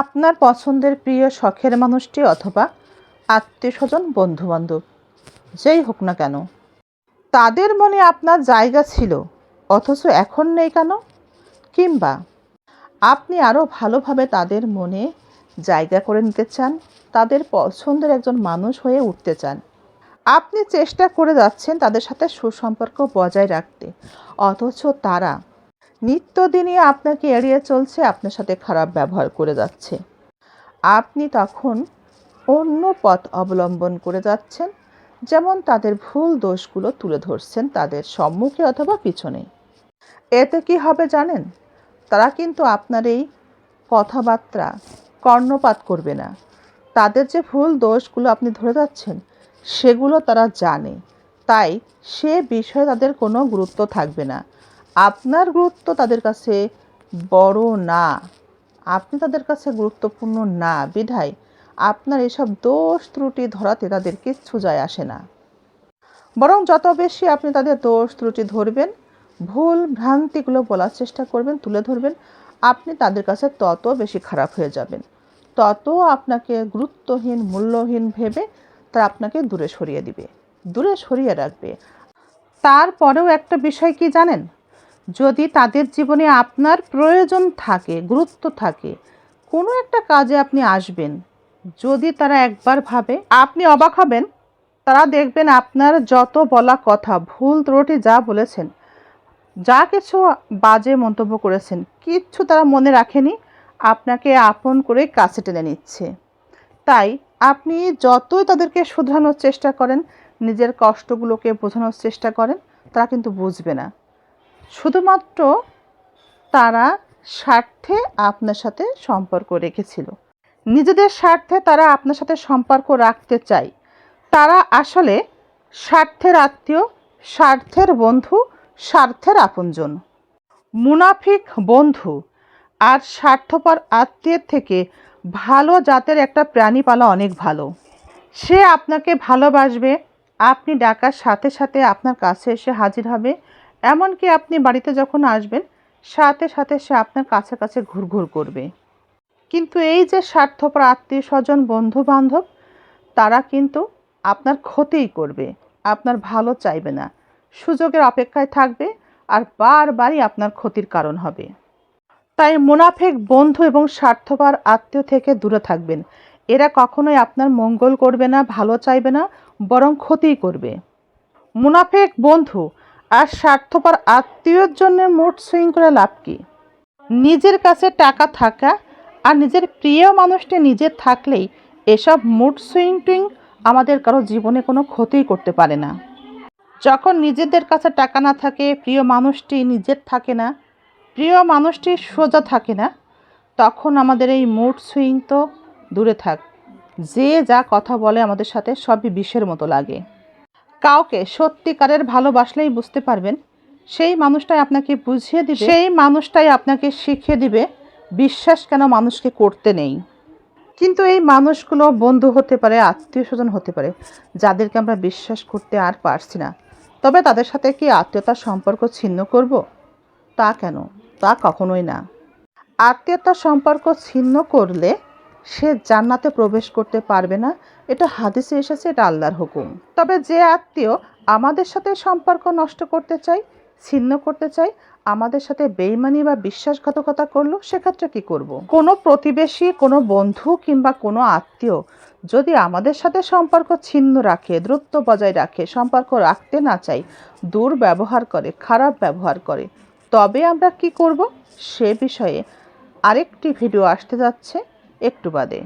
আপনার পছন্দের প্রিয় শখের মানুষটি অথবা আত্মীয় স্বজন বন্ধুবান্ধব, যেই হোক না কেন। তাদের মনে আপনার জায়গা ছিল, অথচ এখন নেই কেন? কিংবা আপনি আরও ভালোভাবে তাদের মনে জায়গা করে নিতে চান, তাদের পছন্দের একজন মানুষ হয়ে উঠতে চান। আপনি চেষ্টা করে যাচ্ছেন তাদের সাথে সুসম্পর্ক বজায় রাখতে, অথচ তারা নিত্যদিনই আপনাকে এড়িয়ে চলছে, আপনার সাথে খারাপ ব্যবহার করে যাচ্ছে। আপনি তখন অন্য পথ অবলম্বন করে যাচ্ছেন, যেমন তাদের ভুল দোষগুলো তুলে ধরছেন তাদের সম্মুখে অথবা পিছনে। এতে কি হবে জানেন? তারা কিন্তু আপনার এই কথাবার্তা কর্ণপাত করবে না। তাদের যে ভুল দোষগুলো আপনি ধরে যাচ্ছেন, সেগুলো তারা জানে। তাই সে বিষয়ে তাদের কোনো গুরুত্ব থাকবে না। আপনার গুরুত্ব তাদের কাছে বড় না। আপনি তাদের কাছে গুরুত্বপূর্ণ না। বিধায় আপনার এসব দোষ ত্রুটি ধরাতে তাদের কিচ্ছু যায় আসে না। বরং যত বেশি আপনি তাদের দোষ ত্রুটি ধরবেন, ভুল ভ্রান্তিগুলো বলার চেষ্টা করবেন, তুলে ধরবেন, আপনি তাদের কাছে তত বেশি খারাপ হয়ে যাবেন। তত আপনাকে গুরুত্বহীন, মূল্যহীন ভেবে তারা আপনাকে দূরে সরিয়ে দিবে। দূরে সরিয়ে রাখবে। তারপরেও একটা বিষয় কি জানেন? যদি তাদের জীবনে আপনার প্রয়োজন থাকে, গুরুত্ব থাকে, কোনো একটা কাজে আপনি আসবেন। যদি তারা একবার ভাবে, আপনি অবাক হবেন। তারা দেখবেন আপনার যত বলা কথা, ভুল ত্রুটি যা বলেছেন, যা কিছু বাজে মন্তব্য করেছেন, কিচ্ছু তারা মনে রাখেনি, আপনাকে আপন করে কাছে টেনে নিচ্ছে। তাই আপনি যতই তাদেরকে শুধরানোর চেষ্টা করেন, নিজের কষ্টগুলোকে বোঝানোর চেষ্টা করেন, তারা কিন্তু বুঝবে না। শুধুমাত্র তারা স্বার্থে আপনার সাথে সম্পর্ক রেখেছিল। নিজেদের স্বার্থে তারা আপনার সাথে সম্পর্ক রাখতে চায়। তারা আসলে স্বার্থের আত্মীয়, স্বার্থের বন্ধু, স্বার্থের আপনজন। মুনাফিক বন্ধু আর স্বার্থপর আত্মীয়ের থেকে ভালো জাতের একটা প্রাণী পালা অনেক ভালো। সে আপনাকে ভালোবাসবে। আপনি ডাকার সাথে সাথে আপনার কাছে এসে হাজির হবে। এমনকি আপনি বাড়িতে যখন আসবেন, সাথে সাথে সে আপনার কাছে কাছে ঘুরঘুর করবে। কিন্তু এই যে স্বার্থপর আত্মীয় স্বজন বন্ধু বান্ধব তারা কিন্তু আপনার ক্ষতিই করবে, আপনার ভালো চাইবে না। সুযোগের অপেক্ষায় থাকবে আর বারবারই আপনার ক্ষতির কারণ হবে। তাই মুনাফেক বন্ধু এবং স্বার্থপর আত্মীয় থেকে দূরে থাকবেন। এরা কখনোই আপনার মঙ্গল করবে না, ভালো চাইবে না, বরং ক্ষতিই করবে। মুনাফেক বন্ধু আর স্বার্থপর আত্মীয়র জন্য মুড সুইং করে লাভ কি? নিজের কাছে টাকা থাকা আর নিজের প্রিয় মানুষটি নিজের থাকলেই এসব মুড সুইং টুইং আমাদের কারও জীবনে কোনো ক্ষতিই করতে পারে না। যখন নিজেদের কাছে টাকা না থাকে, প্রিয় মানুষটি নিজের থাকে না, প্রিয় মানুষটি সোজা থাকে না, তখন আমাদের এই মুড সুইং তো দূরে থাক। যে যা কথা বলে আমাদের সাথে সবই বিষের মতো লাগে। কাউকে সত্যিকারের ভালোবাসলেই বুঝতে পারবেন। সেই মানুষটাই আপনাকে বুঝিয়ে দিবে। সেই মানুষটাই আপনাকে শিখিয়ে দিবে বিশ্বাস কেন মানুষকে করতে নেই। কিন্তু এই মানুষগুলো বন্ধু হতে পারে আত্মীয় স্বজন হতে পারে, যাদেরকে আমরা বিশ্বাস করতে আর পারছি না। তবে তাদের সাথে কি আত্মীয়তার সম্পর্ক ছিন্ন করব? তা কেন? তা কখনোই না। আত্মীয়তার সম্পর্ক ছিন্ন করলে সে জান্নাতে প্রবেশ করতে পারবে না। এটা হাদিসে এসেছে, এটা আল্লাহর হুকুম। তবে যে আত্মীয় আমাদের সাথে সম্পর্ক নষ্ট করতে চাই ছিন্ন করতে চাই আমাদের সাথে বেইমানি বা বিশ্বাসঘাতকতা করল, সেক্ষেত্রে কি করব। কোনো প্রতিবেশী, কোনো বন্ধু কিংবা কোনো আত্মীয় যদি আমাদের সাথে সম্পর্ক ছিন্ন রাখে, দ্রুত বজায় রাখে, সম্পর্ক রাখতে না চাই দুর্ব্যবহার করে, খারাপ ব্যবহার করে, তবে আমরা কি করব? সে বিষয়ে আরেকটি ভিডিও আসতে যাচ্ছে। একটু বাদে।